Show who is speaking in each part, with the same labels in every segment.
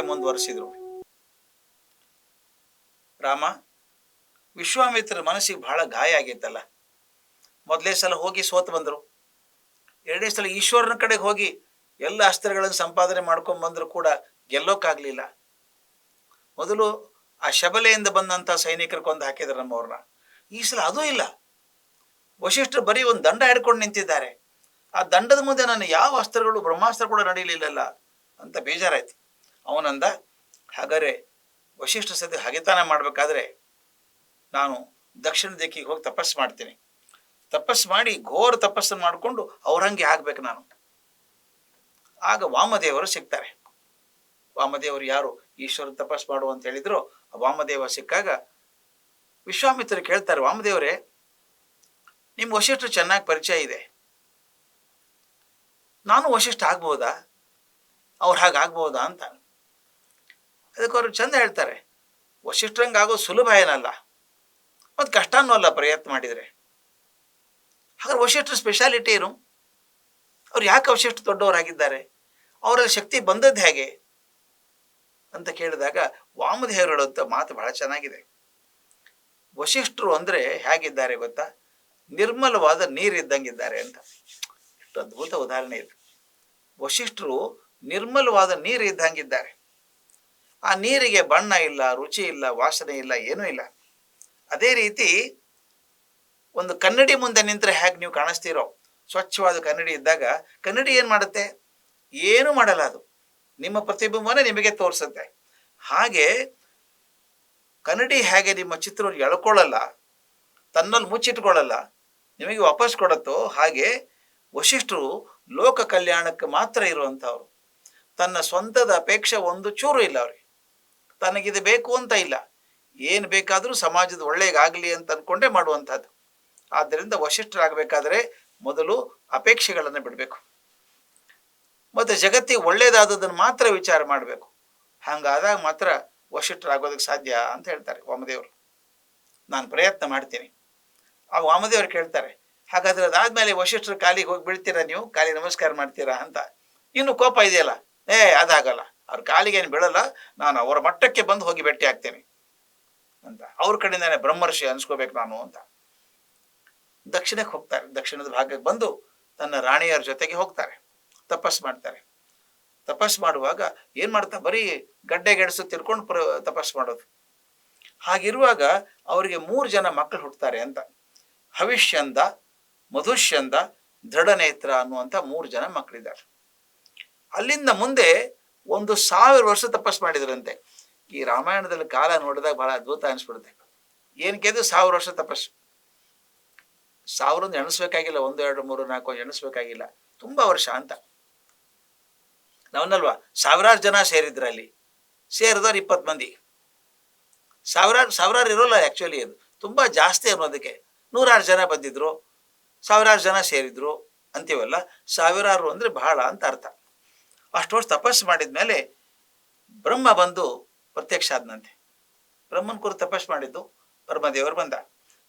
Speaker 1: ಕಥೆ ಮುಂದುವರಿಸಿದ್ರು. ರಾಮ ವಿಶ್ವಾಮಿತ್ರ ಮನಸ್ಸಿಗೆ ಬಹಳ ಗಾಯ ಆಗಿತ್ತಲ್ಲ. ಮೊದಲೇ ಸಲ ಹೋಗಿ ಸೋತು ಬಂದರು. ಎರಡನೇ ಸಲ ಈಶ್ವರನ ಕಡೆಗೆ ಹೋಗಿ ಎಲ್ಲ ಅಸ್ತ್ರಗಳನ್ನು ಸಂಪಾದನೆ ಮಾಡ್ಕೊಂಡ್ ಬಂದ್ರು ಕೂಡ ಗೆಲ್ಲೋಕಾಗ್ಲಿಲ್ಲ. ಮೊದಲು ಆ ಶಬಲೆಯಿಂದ ಬಂದಂತ ಸೈನಿಕರ ಕೊಂದು ಹಾಕಿದ್ರು ನಮ್ಮವ್ರನ್ನ. ಈ ಸಲ ಅದೂ ಇಲ್ಲ. ವಶಿಷ್ಠರು ಬರೀ ಒಂದು ದಂಡ ಹಿಡ್ಕೊಂಡು ನಿಂತಿದ್ದಾರೆ. ಆ ದಂಡದ ಮುಂದೆ ನನ್ನ ಯಾವ ಅಸ್ತ್ರಗಳು, ಬ್ರಹ್ಮಾಸ್ತ್ರ ಕೂಡ ನಡೀಲಿಲ್ಲಲ್ಲ ಅಂತ ಬೇಜಾರಾಯ್ತು. ಅವನಂದ, ಹಾಗಾದರೆ ವಶಿಷ್ಠ ಸದ್ಯ ಹಗೆತನ ಮಾಡಬೇಕಾದ್ರೆ ನಾನು ದಕ್ಷಿಣ ದಿಕ್ಕಿಗೆ ಹೋಗಿ ತಪಸ್ಸು ಮಾಡ್ತೀನಿ. ತಪಸ್ಸು ಮಾಡಿ ಘೋರ ತಪಸ್ಸನ್ನು ಮಾಡಿಕೊಂಡು ಅವ್ರಂಗೆ ಆಗ್ಬೇಕು ನಾನು. ಆಗ ವಾಮದೇವರು ಸಿಗ್ತಾರೆ. ವಾಮದೇವರು ಯಾರು? ಈಶ್ವರ ತಪಸ್ಸು ಮಾಡು ಅಂತ ಹೇಳಿದ್ರು. ವಾಮದೇವ ಸಿಕ್ಕಾಗ ವಿಶ್ವಾಮಿತ್ರರು ಕೇಳ್ತಾರೆ, ವಾಮದೇವರೇ ನಿಮ್ಗೆ ವಶಿಷ್ಠ ಚೆನ್ನಾಗಿ ಪರಿಚಯ ಇದೆ. ನಾನು ವಶಿಷ್ಠ ಆಗ್ಬೋದಾ? ಅವ್ರು ಹಾಗೆ ಆಗ್ಬೋದಾ ಅಂತ. ಅದಕ್ಕೆ ಅವರು ಚಂದ ಹೇಳ್ತಾರೆ. ವಶಿಷ್ಠರಂಗೆ ಆಗೋ ಸುಲಭ ಏನಲ್ಲ ಮತ್ತು ಕಷ್ಟನೂ ಅಲ್ಲ ಪ್ರಯತ್ನ ಮಾಡಿದರೆ. ಹಾಗಾದ್ರೆ ವಶಿಷ್ಠರ ಸ್ಪೆಷಾಲಿಟಿ ಏನು? ಅವ್ರು ಯಾಕೆ ವಶಿಷ್ಠ ದೊಡ್ಡವರಾಗಿದ್ದಾರೆ? ಅವರಲ್ಲಿ ಶಕ್ತಿ ಬಂದದ್ದು ಹೇಗೆ? ಅಂತ ಕೇಳಿದಾಗ ವಾಮದೇವರು ಹೇಳುವಂಥ ಮಾತು ಬಹಳ ಚೆನ್ನಾಗಿದೆ. ವಶಿಷ್ಠರು ಅಂದ್ರೆ ಹೇಗಿದ್ದಾರೆ ಗೊತ್ತಾ? ನಿರ್ಮಲವಾದ ನೀರಿದ್ದಂಗಿದ್ದಾರೆ ಅಂತ. ಎಷ್ಟು ಅದ್ಭುತ ಉದಾಹರಣೆ ಇದು. ವಶಿಷ್ಠರು ನಿರ್ಮಲವಾದ ನೀರು ಇದ್ದಂಗಿದ್ದಾರೆ ಆ ನೀರಿಗೆ ಬಣ್ಣ ಇಲ್ಲ, ರುಚಿ ಇಲ್ಲ, ವಾಸನೆ ಇಲ್ಲ, ಏನೂ ಇಲ್ಲ. ಅದೇ ರೀತಿ ಒಂದು ಕನ್ನಡಿ ಮುಂದೆ ನಿಂತರೆ ಹೇಗೆ ನೀವು ಕಾಣಿಸ್ತೀರೋ, ಸ್ವಚ್ಛವಾದ ಕನ್ನಡಿ ಇದ್ದಾಗ ಕನ್ನಡಿ ಏನು ಮಾಡುತ್ತೆ? ಏನು ಮಾಡಲ್ಲ ಅದು. ನಿಮ್ಮ ಪ್ರತಿಬಿಂಬನೇ ನಿಮಗೆ ತೋರಿಸುತ್ತೆ. ಹಾಗೆ ಕನ್ನಡಿ ಹೇಗೆ ನಿಮ್ಮ ಚಿತ್ರ ಎಳ್ಕೊಳ್ಳಲ್ಲ, ತನ್ನಲ್ಲಿ ಮುಚ್ಚಿಟ್ಕೊಳ್ಳಲ್ಲ, ನಿಮಗೆ ವಾಪಸ್ ಕೊಡುತ್ತೋ, ಹಾಗೆ ವಶಿಷ್ಠರು ಲೋಕ ಕಲ್ಯಾಣಕ್ಕೆ ಮಾತ್ರ ಇರುವಂಥವ್ರು. ತನ್ನ ಸ್ವಂತದ ಅಪೇಕ್ಷೆ ಒಂದು ಚೂರು ಇಲ್ಲ ಅವ್ರಿಗೆ. ತನಗಿದು ಬೇಕು ಅಂತ ಇಲ್ಲ. ಏನು ಬೇಕಾದರೂ ಸಮಾಜದ ಒಳ್ಳೆಗಾಗಲಿ ಅಂತ ಅಂದ್ಕೊಂಡೇ ಮಾಡುವಂಥದ್ದು. ಆದ್ದರಿಂದ ವಶಿಷ್ಠರಾಗಬೇಕಾದ್ರೆ ಮೊದಲು ಅಪೇಕ್ಷೆಗಳನ್ನು ಬಿಡಬೇಕು. ಮತ್ತು ಜಗತ್ತಿಗೆ ಒಳ್ಳೇದಾದದನ್ನು ಮಾತ್ರ ವಿಚಾರ ಮಾಡಬೇಕು. ಹಂಗಾದಾಗ ಮಾತ್ರ ವಶಿಷ್ಠರಾಗೋದಕ್ಕೆ ಸಾಧ್ಯ ಅಂತ ಹೇಳ್ತಾರೆ ವಾಮದೇವರು. ನಾನು ಪ್ರಯತ್ನ ಮಾಡ್ತೀನಿ. ಆ ವಾಮದೇವರು ಕೇಳ್ತಾರೆ, ಹಾಗಾದ್ರೆ ಅದಾದ್ಮೇಲೆ ವಶಿಷ್ಠರ ಕಾಲಿಗೆ ಹೋಗಿ ಬಿಡ್ತೀರಾ ನೀವು? ಕಾಲಿಗೆ ನಮಸ್ಕಾರ ಮಾಡ್ತೀರಾ? ಅಂತ. ಇನ್ನು ಕೋಪ ಇದೆಯಲ್ಲ? ಏ, ಅದಾಗಲ್ಲ. ಅವ್ರ ಕಾಲಿಗೆ ಏನು ಬೀಳಲ್ಲ, ನಾನು ಅವರ ಮಟ್ಟಕ್ಕೆ ಬಂದು ಹೋಗಿ ಭೇಟಿ ಆಗ್ತೇನೆ ಅಂತ. ಅವ್ರ ಕಡೆಯಿಂದಾನೆ ಬ್ರಹ್ಮರ್ಷಿ ಅನ್ಸ್ಕೋಬೇಕು ನಾನು ಅಂತ. ದಕ್ಷಿಣಕ್ಕೆ ಹೋಗ್ತಾರೆ. ದಕ್ಷಿಣದ ಭಾಗಕ್ಕೆ ಬಂದು ತನ್ನ ರಾಣಿಯರ ಜೊತೆಗೆ ಹೋಗ್ತಾರೆ. ತಪಸ್ ಮಾಡ್ತಾರೆ. ತಪಸ್ ಮಾಡುವಾಗ ಏನ್ ಮಾಡ್ತಾ ಬರೀ ಗಡ್ಡೆ ಗೆಣಸು ತಿರ್ಕೊಂಡು ಪ್ರ, ತಪಸ್ ಮಾಡೋದು. ಹಾಗಿರುವಾಗ ಅವರಿಗೆ ಮೂರು ಜನ ಮಕ್ಕಳು ಹುಟ್ಟುತ್ತಾರೆ ಅಂತ. ಹವಿಷ್ಯಂದ, ಮಧುಷ್ಯಂದ, ದೃಢನೇತ್ರ ಅನ್ನುವಂಥ ಮೂರು ಜನ ಮಕ್ಕಳಿದ್ದಾರೆ ಅಲ್ಲಿಂದ ಮುಂದೆ ಒಂದು ಸಾವಿರ ವರ್ಷ ತಪಸ್ ಮಾಡಿದ್ರಂತೆ. ಈ ರಾಮಾಯಣದಲ್ಲಿ ಕಾಲ ನೋಡಿದಾಗ ಬಹಳ ಅದ್ಭುತ ಅನಿಸ್ಬಿಡುತ್ತೆ. ಏನಕ್ಕೆ ಸಾವಿರ ವರ್ಷ ತಪಸ್ಸು. ಸಾವಿರೊಂದು ಎಣಿಸ್ಬೇಕಾಗಿಲ್ಲ, ಒಂದು, ಎರಡು, ಮೂರು, ನಾಲ್ಕು, ಎಣಿಸ್ಬೇಕಾಗಿಲ್ಲ. ತುಂಬಾ ವರ್ಷ ಅಂತ. ನಾವನ್ನಲ್ವಾ? ಸಾವಿರಾರು ಜನ ಸೇರಿದ್ರು ಅಲ್ಲಿ. ಸೇರಿದವ್ರು ಇಪ್ಪತ್ತು ಮಂದಿ. ಸಾವಿರಾರು ಸಾವಿರಾರು ಇರೋಲ್ಲ ಆ್ಯಕ್ಚುಲಿ ಅದು. ತುಂಬ ಜಾಸ್ತಿ ಅನ್ನೋದಕ್ಕೆ. ನೂರಾರು ಜನ ಬಂದಿದ್ರು. ಸಾವಿರಾರು ಜನ ಸೇರಿದ್ರು. ಅಂತೀವಲ್ಲ? ಸಾವಿರಾರು ಅಂದರೆ ಬಹಳ ಅಂತ ಅರ್ಥ. ಅಷ್ಟು ವರ್ಷ ತಪಸ್ಸು ಮಾಡಿದ್ಮೇಲೆ ಬ್ರಹ್ಮ ಬಂದು ಪ್ರತ್ಯಕ್ಷ ಆದನಂತೆ ಬ್ರಹ್ಮನ ಕುರು ತಪಸ್ಸು ಮಾಡಿದ್ದು, ಬ್ರಹ್ಮದೇವರು ಬಂದ.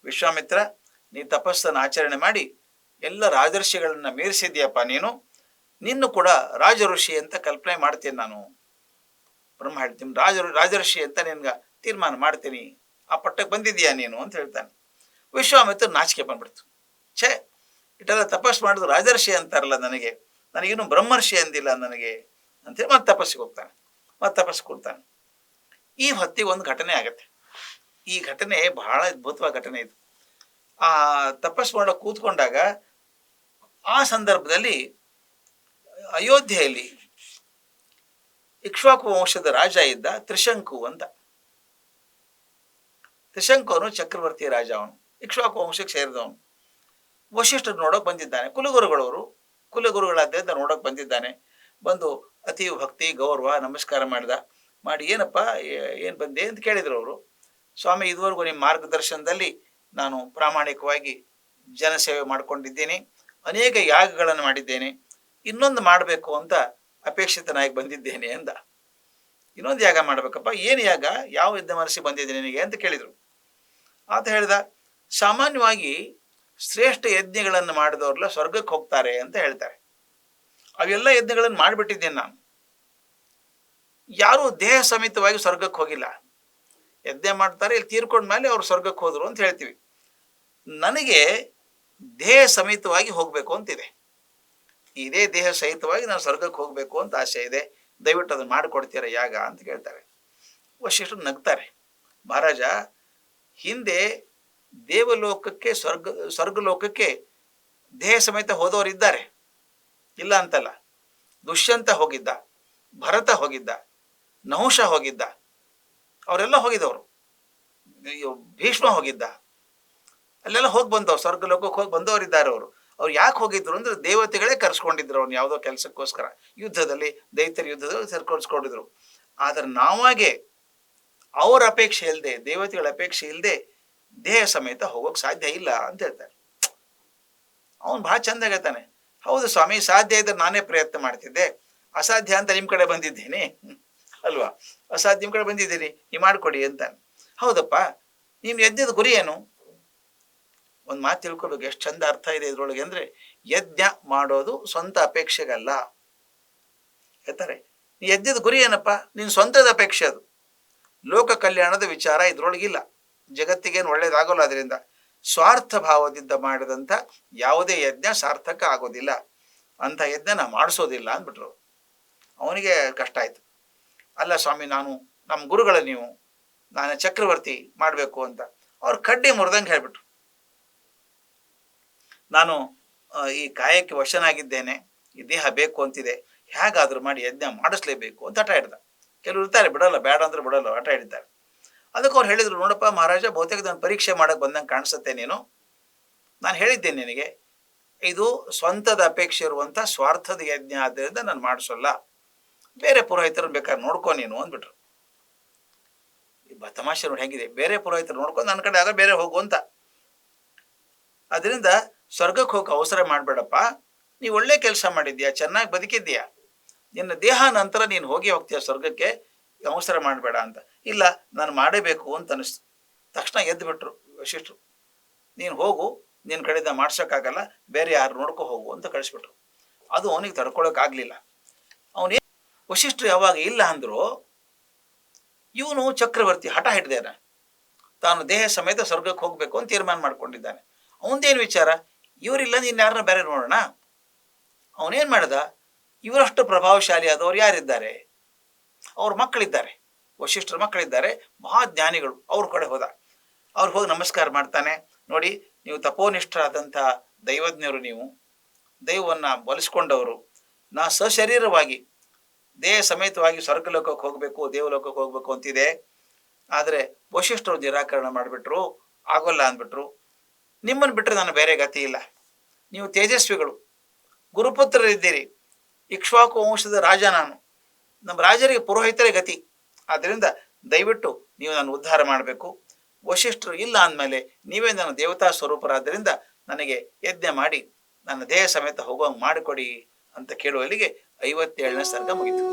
Speaker 1: ವಿಶ್ವಾಮಿತ್ರ, ನೀ ತಪಸ್ಸನ್ನು ಆಚರಣೆ ಮಾಡಿ, ಎಲ್ಲ ರಾಜರ್ಷಿಗಳನ್ನ ಮೀರಿಸಿದ್ಯಪ್ಪ ನೀನು, ನಿನ್ನು ಕೂಡ ರಾಜ ಋಷಿ ಅಂತ ಕಲ್ಪನೆ ಮಾಡ್ತೀನಿ ನಾನು. ಬ್ರಹ್ಮ ಹೇಳ್ತೀನಿ ರಾಜ ರಾಜಋಷಿ ಅಂತ ನಿನ್ಗೆ ತೀರ್ಮಾನ ಮಾಡ್ತೀನಿ. ಆ ಪಟ್ಟಕ್ಕೆ ಬಂದಿದ್ಯಾ ನೀನು ಅಂತ ಹೇಳ್ತಾನೆ. ವಿಶ್ವಾಮಿತ್ರ ನಾಚಿಕೆ ಬಂದ್ಬಿಡ್ತು. ಛೇ, ಇಟ್ಟೆಲ್ಲ ತಪಸ್ಸು ಮಾಡಿದ್ರು ರಾಜರ್ಷಿ ಅಂತಾರಲ್ಲ ನನಗೆ. ನನಗಿನ್ನು ಬ್ರಹ್ಮರ್ಷಿ ಅಂದಿಲ್ಲ ನನಗೆ ಅಂತೇಳಿ ಮತ್ತೆ ತಪಸ್ಸಿಗೆ ಹೋಗ್ತಾನೆ, ಮತ್ತೆ ತಪಸ್ಸು ಕೊಡ್ತಾನೆ. ಈ ಹೊತ್ತಿಗೆ ಒಂದು ಘಟನೆ ಆಗತ್ತೆ. ಈ ಘಟನೆ ಬಹಳ ಅದ್ಭುತವಾದ ಘಟನೆ ಇದು. ಆ ತಪಸ್ಸು ಮಾಡೋ ಕೂತ್ಕೊಂಡಾಗ ಆ ಸಂದರ್ಭದಲ್ಲಿ ಅಯೋಧ್ಯೆಯಲ್ಲಿ ಇಕ್ಷ್ವಾಕು ವಂಶದ ರಾಜ ಇದ್ದ ತ್ರಿಶಂಕು ಅಂತ. ತ್ರಿಶಂಕು ಅವನು ಚಕ್ರವರ್ತಿ ರಾಜ ಅವನು, ಇಕ್ಷ್ವಾಕು ವಂಶಕ್ಕೆ ಸೇರಿದವನು. ವಶಿಷ್ಠರು ನೋಡೋಕೆ ಬಂದಿದ್ದಾನೆ. ಕುಲಗುರುಗಳವರು ಕುಲಗುರುಗಳಾದ್ರಿಂದ ನೋಡೋಕೆ ಬಂದಿದ್ದಾನೆ. ಬಂದು ಅತಿ ಭಕ್ತಿ, ಗೌರವ, ನಮಸ್ಕಾರ ಮಾಡಿದ. ಮಾಡಿ ಏನಪ್ಪ ಏನು ಬಂದೆ ಅಂತ ಕೇಳಿದ್ರು ಅವರು. ಸ್ವಾಮಿ, ಇದುವರೆಗೂ ನಿಮ್ಮ ಮಾರ್ಗದರ್ಶನದಲ್ಲಿ ನಾನು ಪ್ರಾಮಾಣಿಕವಾಗಿ ಜನಸೇವೆ ಮಾಡಿಕೊಂಡಿದ್ದೇನೆ. ಅನೇಕ ಯಾಗಗಳನ್ನು ಮಾಡಿದ್ದೇನೆ. ಇನ್ನೊಂದು ಮಾಡಬೇಕು ಅಂತ ಅಪೇಕ್ಷಿತನಾಗಿ ಬಂದಿದ್ದೇನೆ ಅಂದ. ಇನ್ನೊಂದು ಯಾಗ ಮಾಡಬೇಕಪ್ಪ, ಏನು ಯಾಗ? ಯಾವ ಯುದ್ಧ ಮನಸ್ಸಿ ಬಂದಿದೆ ನಿನಗೆ ಅಂತ ಕೇಳಿದರು. ಆತ ಹೇಳಿದ, ಸಾಮಾನ್ಯವಾಗಿ ಶ್ರೇಷ್ಠ ಯಜ್ಞಗಳನ್ನು ಮಾಡಿದವ್ರೆಲ್ಲ ಸ್ವರ್ಗಕ್ಕೆ ಹೋಗ್ತಾರೆ ಅಂತ ಹೇಳ್ತಾರೆ. ಅವೆಲ್ಲ ಯಜ್ಞಗಳನ್ನು ಮಾಡಿಬಿಟ್ಟಿದ್ದೇನೆ ನಾನು. ಯಾರೂ ದೇಹ ಸಮೇತವಾಗಿ ಸ್ವರ್ಗಕ್ಕೆ ಹೋಗಿಲ್ಲ. ಯಜ್ಞ ಮಾಡ್ತಾರೆ, ಇಲ್ಲಿ ತೀರ್ಕೊಂಡ ಮೇಲೆ ಅವ್ರು ಸ್ವರ್ಗಕ್ಕೆ ಹೋದರು ಅಂತ ಹೇಳ್ತೀವಿ. ನನಗೆ ದೇಹ ಸಮೇತವಾಗಿ ಹೋಗಬೇಕು ಅಂತಿದೆ. ಇದೇ ದೇಹ ಸಹಿತವಾಗಿ ನಾನು ಸ್ವರ್ಗಕ್ಕೆ ಹೋಗಬೇಕು ಅಂತ ಆಸೆ ಇದೆ. ದಯವಿಟ್ಟು ಅದನ್ನು ಮಾಡಿಕೊಡ್ತೀರ ಯಾಗ ಅಂತ ಕೇಳ್ತಾರೆ. ವಶಿಷ್ಠರು ನಗ್ತಾರೆ. ಮಹಾರಾಜ, ಹಿಂದೆ ದೇವಲೋಕಕ್ಕೆ ಸ್ವರ್ಗ ಸ್ವರ್ಗಲೋಕಕ್ಕೆ ದೇಹ ಸಮೇತ ಹೋದವರು ಇದ್ದಾರೆ. ಇಲ್ಲ ಅಂತಲ್ಲ. ದುಷ್ಯಂತ ಹೋಗಿದ್ದ ಭರತ ಹೋಗಿದ್ದ ನಹುಷ ಹೋಗಿದ್ದ ಅವರೆಲ್ಲ ಹೋಗಿದ್ದವರು ಅಯ್ಯೋ, ಭೀಷ್ಮ ಹೋಗಿದ್ದ. ಅಲ್ಲೆಲ್ಲ ಹೋಗಿ ಬಂದವ್ರು ಸ್ವರ್ಗಲೋಕಕ್ಕೆ ಹೋಗಿ ಬಂದವರಿದ್ದಾರೆ ಅವರು. ಅವ್ರು ಯಾಕೆ ಹೋಗಿದ್ರು ಅಂದ್ರೆ ದೇವತೆಗಳೇ ಕರ್ಸ್ಕೊಂಡಿದ್ರು ಅವ್ನು ಯಾವುದೋ ಕೆಲಸಕ್ಕೋಸ್ಕರ. ಯುದ್ಧದಲ್ಲಿ ದೈತ್ಯರ ಯುದ್ಧದಲ್ಲಿ ಸೇರ್ಕೊಳ್ಸ್ಕೊಂಡಿದ್ರು ಆದ್ರೆ ನಾವಾಗೆ ಅವ್ರ ಅಪೇಕ್ಷೆ ಇಲ್ಲದೆ ದೇವತೆಗಳ ಅಪೇಕ್ಷೆ ಇಲ್ಲದೆ ದೇಹ ಸಮೇತ ಹೋಗೋಕ್ ಸಾಧ್ಯ ಇಲ್ಲ ಅಂತ ಹೇಳ್ತಾರೆ. ಅವನು ಭಾಳ ಚಂದ ಹೇಳ್ತಾನೆ. ಹೌದು ಸ್ವಾಮಿ, ಸಾಧ್ಯ ಇದ್ರೆ ನಾನೇ ಪ್ರಯತ್ನ ಮಾಡ್ತಿದ್ದೆ. ಅಸಾಧ್ಯ ಅಂತ ನಿಮ್ ಕಡೆ ಬಂದಿದ್ದೀನಿ. ಅಲ್ವಾ? ಅಸಾಧ್ಯ ನಿಮ್ ಕಡೆ ಬಂದಿದ್ದೀನಿ ನೀವು ಮಾಡ್ಕೊಡಿ ಅಂತ ಹೌದಪ್ಪ ನಿಮ್ ಯಜ್ಞದ ಗುರಿ ಏನು? ಒಂದು ಮಾತು ತಿಳ್ಕೊಬೇಕು, ಎಷ್ಟು ಚಂದ ಅರ್ಥ ಇದೆ ಇದ್ರೊಳಗೆ ಅಂದ್ರೆ, ಯಜ್ಞ ಮಾಡೋದು ಸ್ವಂತ ಅಪೇಕ್ಷೆಗಲ್ಲ. ಹೇಳ್ತಾರೆ ಯಜ್ಞದ ಗುರಿ ಏನಪ್ಪ? ನಿನ್ ಸ್ವಂತದ ಅಪೇಕ್ಷೆ ಅದು. ಲೋಕ ಕಲ್ಯಾಣದ ವಿಚಾರ ಇದ್ರೊಳಗಿಲ್ಲ. ಜಗತ್ತಿಗೇನು ಒಳ್ಳೇದಾಗಲ್ಲ ಅದರಿಂದ. ಸ್ವಾರ್ಥ ಭಾವದಿಂದ ಮಾಡಿದಂಥ ಯಾವುದೇ ಯಜ್ಞ ಸಾರ್ಥಕ ಆಗೋದಿಲ್ಲ. ಅಂತ ಯಜ್ಞ ನಾ ಮಾಡಿಸೋದಿಲ್ಲ ಅಂದ್ಬಿಟ್ರು. ಅವನಿಗೆ ಕಷ್ಟ ಆಯ್ತು. ಅಲ್ಲ ಸ್ವಾಮಿ, ನಾನು ನಮ್ಮ ಗುರುಗಳ ನೀವು, ನಾನು ಚಕ್ರವರ್ತಿ ಮಾಡಬೇಕು ಅಂತ. ಅವ್ರು ಕಡ್ಡಿ ಮುರಿದಂಗೆ ಹೇಳ್ಬಿಟ್ರು. ನಾನು ಈ ಕಾಯಕ್ಕೆ ವಶನಾಗಿದ್ದೇನೆ, ಈ ದೇಹ ಬೇಕು ಅಂತಿದೆ, ಹೇಗಾದ್ರೂ ಮಾಡಿ ಯಜ್ಞ ಮಾಡಿಸ್ಲೇಬೇಕು ಅಂತ ಹಠ ಹಿಡ್ದ. ಕೆಲವರು ಇರ್ತಾರೆ, ಬಿಡಲ್ಲ, ಬೇಡ ಅಂದ್ರೆ ಬಿಡಲ್ಲ, ಹಠ ಹಿಡಿತಾರೆ. ಅದಕ್ಕೆ ಅವ್ರು ಹೇಳಿದ್ರು, ನೋಡಪ್ಪ ಮಹಾರಾಜ, ಬಹುತೇಕ ನಾನು ಪರೀಕ್ಷೆ ಮಾಡಕ್ ಬಂದಂಗೆ ಕಾಣಿಸುತ್ತೆ ನೀನು. ನಾನು ಹೇಳಿದ್ದೆ ನಿನಗೆ. ಇದು ಸ್ವಂತದ ಅಪೇಕ್ಷೆ ಇರುವಂಥ ಸ್ವಾರ್ಥದ ಯಜ್ಞ ಆದ್ದರಿಂದ ನಾನು ಮಾಡಿಸಲ್ಲ. ಬೇರೆ ಪುರೋಹಿತರನ್ನ ಬೇಕಾದ್ರೆ ನೋಡ್ಕೊ ನೀನು, ಅಂದ್ಬಿಟ್ರು. ತಮಾಷೆ ನೋಡಿ ಹೆಂಗಿದೆ. ಬೇರೆ ಪುರೋಹಿತರು ನೋಡ್ಕೊಂಡು ನನ್ನ ಕಡೆ ಆಗ ಬೇರೆ ಹೋಗು ಅಂತ. ಅದರಿಂದ ಸ್ವರ್ಗಕ್ಕೆ ಹೋಗಕ್ಕೆ ಅವಸರ ಮಾಡಬೇಡಪ್ಪ. ನೀವು ಒಳ್ಳೆ ಕೆಲಸ ಮಾಡಿದ್ಯಾ ಚೆನ್ನಾಗಿ ಬದುಕಿದ್ಯಾ ನಿನ್ನ ದೇಹ ನಂತರ ನೀನು ಹೋಗಿ ಹೋಗ್ತೀಯ ಸ್ವರ್ಗಕ್ಕೆ? ಅವಸರ ಮಾಡಬೇಡ ಅಂತ. ಇಲ್ಲ, ನಾನು ಮಾಡೇಬೇಕು ಅಂತ ಅನಿಸ್ತು. ತಕ್ಷಣ ಎದ್ದು ಬಿಟ್ರು ವಶಿಷ್ಠರು ನೀನು ಹೋಗು ನಿನ್ನ ಕಡೆಯಿಂದ ಮಾಡ್ಸೋಕ್ಕಾಗಲ್ಲ, ಬೇರೆ ಯಾರು ನೋಡ್ಕೊ ಹೋಗು ಅಂತ ಕಳಿಸ್ಬಿಟ್ರು. ಅದು ಅವನಿಗೆ ತಡ್ಕೊಳಕ್ಕಾಗಲಿಲ್ಲ ಅವನೇ ವಶಿಷ್ಠರು ಯಾವಾಗ ಇಲ್ಲ ಅಂದ್ರು ಇವನು ಚಕ್ರವರ್ತಿ ಹಠ ಹಿಡ್ದಾನೆ. ತಾನು ದೇಹ ಸಮೇತ ಸ್ವರ್ಗಕ್ಕೆ ಹೋಗ್ಬೇಕು ಅಂತ ತೀರ್ಮಾನ ಮಾಡ್ಕೊಂಡಿದ್ದಾನೆ. ಅವನದೇನು ವಿಚಾರ? ಇವರಿಲ್ಲ, ನೀನು ಯಾರನ್ನ ಬೇರೆ ನೋಡೋಣ? ಅವನೇನು ಮಾಡ್ದ? ಇವರಷ್ಟು ಪ್ರಭಾವಶಾಲಿ ಆದವರು ಯಾರಿದ್ದಾರೆ? ಅವ್ರ ಮಕ್ಕಳಿದ್ದಾರೆ, ವಶಿಷ್ಠರ ಮಕ್ಕಳಿದ್ದಾರೆ ಮಹಾಜ್ಞಾನಿಗಳು ಅವ್ರ ಕಡೆ ಹೋದ. ಅವ್ರು ಹೋಗಿ ನಮಸ್ಕಾರ ಮಾಡ್ತಾನೆ, ನೋಡಿ ನೀವು ತಪೋನಿಷ್ಠರಾದಂಥ ದೈವಜ್ಞರು ನೀವು, ದೈವವನ್ನ ಬಲಿಸ್ಕೊಂಡವರು, ನಾ ಸಶರೀರವಾಗಿ, ದೇಹ ಸಮೇತವಾಗಿ ಸ್ವರ್ಗಲೋಕಕ್ಕೆ ಹೋಗಬೇಕು, ದೇವಲೋಕಕ್ಕೆ ಹೋಗ್ಬೇಕು ಅಂತಿದೆ. ಆದರೆ ವಶಿಷ್ಠರು ನಿರಾಕರಣ ಮಾಡಿಬಿಟ್ರು, ಆಗೋಲ್ಲ ಅಂದ್ಬಿಟ್ರು. ನಿಮ್ಮನ್ನು ಬಿಟ್ಟರೆ ನಾನು ಬೇರೆ ಗತಿ ಇಲ್ಲ. ನೀವು ತೇಜಸ್ವಿಗಳು, ಗುರುಪುತ್ರರಿದ್ದೀರಿ, ಇಕ್ಷ್ವಾಕು ವಂಶದ ರಾಜ ನಾನು. ನಮ್ಮ ರಾಜರಿಗೆ ಪುರೋಹಿತರೇ ಗತಿ. ಆದ್ದರಿಂದ ದಯವಿಟ್ಟು ನೀವು ನಾನು ಉದ್ಧಾರ ಮಾಡಬೇಕು. ವಶಿಷ್ಠರು ಇಲ್ಲ ಅಂದಮೇಲೆ ನೀವೇ ನನ್ನ ದೇವತಾ ಸ್ವರೂಪರಾದ್ದರಿಂದ ನನಗೆ ಯಜ್ಞ ಮಾಡಿ, ನನ್ನ ದೇಹ ಸಮೇತ ಹೋಗುವಂಗೆ ಮಾಡಿಕೊಡಿ ಅಂತ ಕೇಳುವಲ್ಲಿಗೆ ಐವತ್ತೇಳನೇ ಸರ್ಗ ಮುಗಿತು.